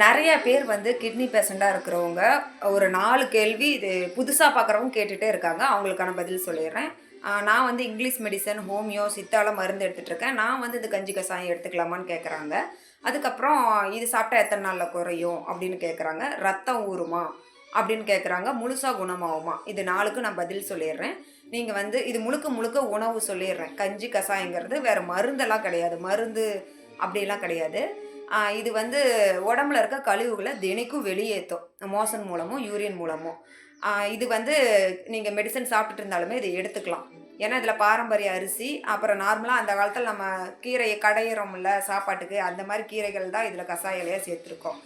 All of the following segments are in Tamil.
நிறைய பேர் வந்து கிட்னி பேஷண்ட்டாக இருக்கிறவங்க ஒரு நாலு கேள்வி இது புதுசாக பார்க்குறவங்க கேட்டுகிட்டே இருக்காங்க. அவங்களுக்கான பதில் சொல்லிடுறேன். நான் வந்து இங்கிலீஷ் மெடிசன் ஹோமியோ சித்தால மருந்து எடுத்துகிட்டு இருக்கேன். நான் வந்து இந்த கஞ்சி கசாயம் எடுத்துக்கலாமான்னு கேட்குறாங்க அதுக்கப்புறம் இது சாப்பிட்டா எத்தனை நாளில் குறையும் அப்படின்னு கேட்குறாங்க ரத்தம் ஊறுமா அப்படின்னு கேட்குறாங்க முழுசாக குணமாகுமா? இது நாளுக்கு நான் பதில் சொல்லிடுறேன். நீங்கள் வந்து இது முழுக்க முழுக்க உணவு சொல்லிடுறேன். கஞ்சி கசாயங்கிறது வேறு மருந்தெல்லாம் கிடையாது. மருந்து அப்படிலாம் கிடையாது. இது வந்து உடம்புல இருக்க கழிவுகளை தினைக்கும் வெளியேற்றும். மோசன் மூலமும் யூரியன் மூலமும் இது வந்து நீங்கள் மெடிசன் சாப்பிட்டுட்டு இருந்தாலுமே இதை எடுத்துக்கலாம். ஏன்னா இதில் பாரம்பரிய அரிசி அப்புறம் நார்மலாக அந்த காலத்தில் நம்ம கீரையை கடையிறோம்ல சாப்பாட்டுக்கு அந்த மாதிரி கீரைகள் தான் இதில் கசாயிலையாக சேர்த்துருக்கோம்.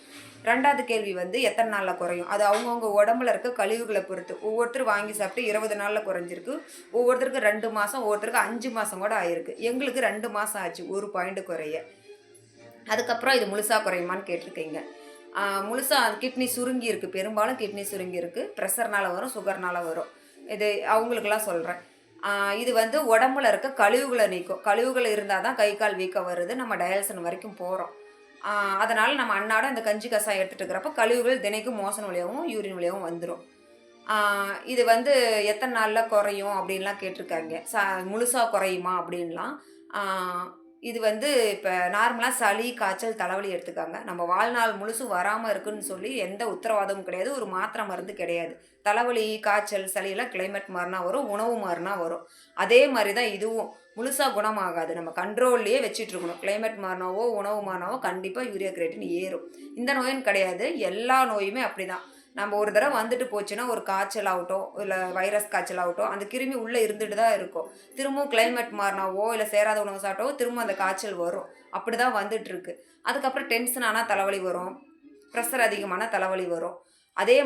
ரெண்டாவது கேள்வி வந்து எத்தனை நாளில் குறையும்? அது அவங்கவுங்க உடம்புல இருக்க கழிவுகளை பொறுத்து. ஒவ்வொருத்தர் வாங்கி சாப்பிட்டு இருபது நாளில் குறைஞ்சிருக்கு. ஒவ்வொருத்தருக்கு ரெண்டு மாதம் ஒவ்வொருத்தருக்கு அஞ்சு மாதம் கூட ஆயிருக்கு. எங்களுக்கு ரெண்டு மாதம் ஆச்சு ஒரு பாயிண்ட் குறைய. அதுக்கப்புறம் இது முழுசாக குறையுமான்னு கேட்டிருக்கீங்க. முழுசாக கிட்னி சுருங்கி இருக்குது பெரும்பாலும் கிட்னி சுருங்கி இருக்குது ப்ரெஷர்னால வரும் சுகர்னால வரும். இது அவங்களுக்கெல்லாம் சொல்கிறேன் இது வந்து உடம்புல இருக்க கழிவுகளை நீக்கும். கழிவுகள் இருந்தால் தான் கை கால் வீக்கம் வருது. நம்ம டயாலிசன் வரைக்கும் போகிறோம் அதனால் நம்ம அன்னாடம் இந்த கஞ்சி கசாயம் எடுத்துகிட்டு இருக்கிறப்ப கழிவுகள் தினைக்கும் மோசன் வழியாகவும் யூரின் வழியாகவும் வந்துடும் இது வந்து எத்தனை நாளில் குறையும் அப்படின்லாம் கேட்டிருக்காங்க. ச முழுசாக குறையுமா அப்படின்லாம் இது வந்து இப்போ நார்மலாக சளி காய்ச்சல் தலைவலி எடுத்துக்காங்க. நம்ம வாழ்நாள் முழுசும் வராமல் இருக்குன்னு சொல்லி எந்த உத்தரவாதமும் கிடையாது. ஒரு மாத்திரை மருந்து கிடையாது. தலைவலி காய்ச்சல் சளியெல்லாம் கிளைமேட் மாறினா வரும் உணவு மாறினா வரும். அதே மாதிரி தான் இதுவும். முழுசாக குணமாகாது. நம்ம கண்ட்ரோல்லையே வச்சிட்ருக்கணும் கிளைமேட் மாறினாவோ உணவு மாறினாவோ கண்டிப்பாக யூரியா கிரேட்டின் ஏறும். இந்த நோயின்னு கிடையாது. எல்லா நோயுமே அப்படி தான் நம்ம ஒரு தடவை வந்துட்டு போச்சுன்னா ஒரு காய்ச்சல் ஆகட்டும் இல்லை வைரஸ் காய்ச்சல் ஆகட்டும் அந்த கிருமி உள்ளே இருந்துட்டு தான் இருக்கும். திரும்பவும் கிளைமேட் மாறினாவோ இல்லை சேராத உணவு சாப்பிட்டோ திரும்ப அந்த காய்ச்சல் வரும். அப்படி தான் வந்துட்டுருக்கு அதுக்கப்புறம் டென்ஷன் ஆனால் தலைவலி வரும். ப்ரெஷர் அதிகமான தலைவலி வரும். அதே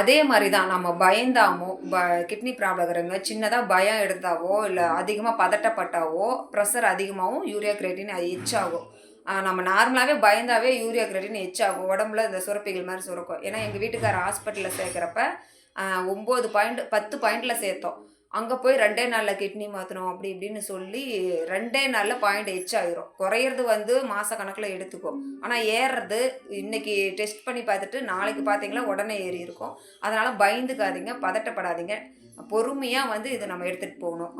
அதே மாதிரி தான் நம்ம பயந்தாமோ ப கிட்னி ப்ராப்ளம் இருக்கிறவங்க சின்னதாக பயம் எடுத்தாவோ இல்லை அதிகமாக பதட்டப்பட்டாவோ ப்ரெஷர் அதிகமாகவும் யூரியா கிரேட்டின் அது எச்சாகும் நம்ம நார்மலாகவே பயந்தாவே யூரியா கிரேட்டின் எச்சாகும். உடம்புல இந்த சுரப்பிகள் மாதிரி சுரக்கும். ஏன்னா எங்கள் வீட்டுக்கார ஹாஸ்பிட்டலில் சேர்க்குறப்ப ஒம்பது பாயிண்ட் பத்து பாயிண்டில் சேர்த்தோம். அங்கே போய் ரெண்டே நாளில் கிட்னி மாற்றணும் அப்படி இப்படின்னு சொல்லி ரெண்டே நாளில் பாயிண்ட் எச் ஆயிரும். குறையிறது வந்து மாத கணக்கில் எடுத்துக்கும் ஆனால் ஏறுறது இன்னைக்கு டெஸ்ட் பண்ணி பார்த்துட்டு நாளைக்கு பார்த்தீங்களா உடனே ஏறி இருக்கும். அதனால் பயந்துக்காதீங்க பதட்டப்படாதீங்க. பொறுமையாக வந்து இதை நம்ம எடுத்துகிட்டு போகணும்.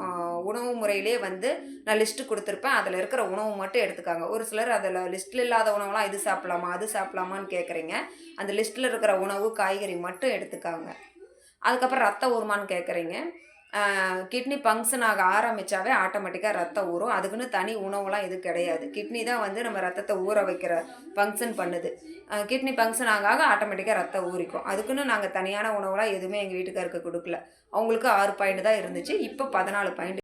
உணவு முறையிலே வந்து நான் லிஸ்ட்டு கொடுத்துருப்பேன். அதில் இருக்கிற உணவு மட்டும் எடுத்துக்காங்க. ஒரு சிலர் அதில் லிஸ்ட்டில் இல்லாத உணவுலாம் இது சாப்பிடலாமா அது சாப்பிடலாமான்னு கேட்குறீங்க அந்த லிஸ்ட்டில் இருக்கிற உணவு காய்கறி மட்டும் எடுத்துக்காங்க. அதுக்கப்புறம் ரத்த உருமான்னு கேட்குறீங்க கிட்னி ஃபங்க்ஷன் ஆக ஆரம்பித்தாவே ஆட்டோமேட்டிக்காக ரத்தம் ஊறும். அதுக்குன்னு தனி உணவுலாம் இது கிடையாது. கிட்னி தான் வந்து நம்ம ரத்தத்தை ஊற வைக்கிற ஃபங்க்ஷன் பண்ணுது. கிட்னி ஃபங்க்ஷன் ஆக ஆக ஆட்டோமேட்டிக்காக ரத்தம் ஊறிக்கும். அதுக்குன்னு நாங்கள் தனியான உணவுலாம் எதுவுமே எங்கள் வீட்டுக்காருக்கு கொடுக்கல. அவங்களுக்கு ஆறு பாயிண்ட் தான் இருந்துச்சு. இப்போ பதினாலு பாயிண்ட்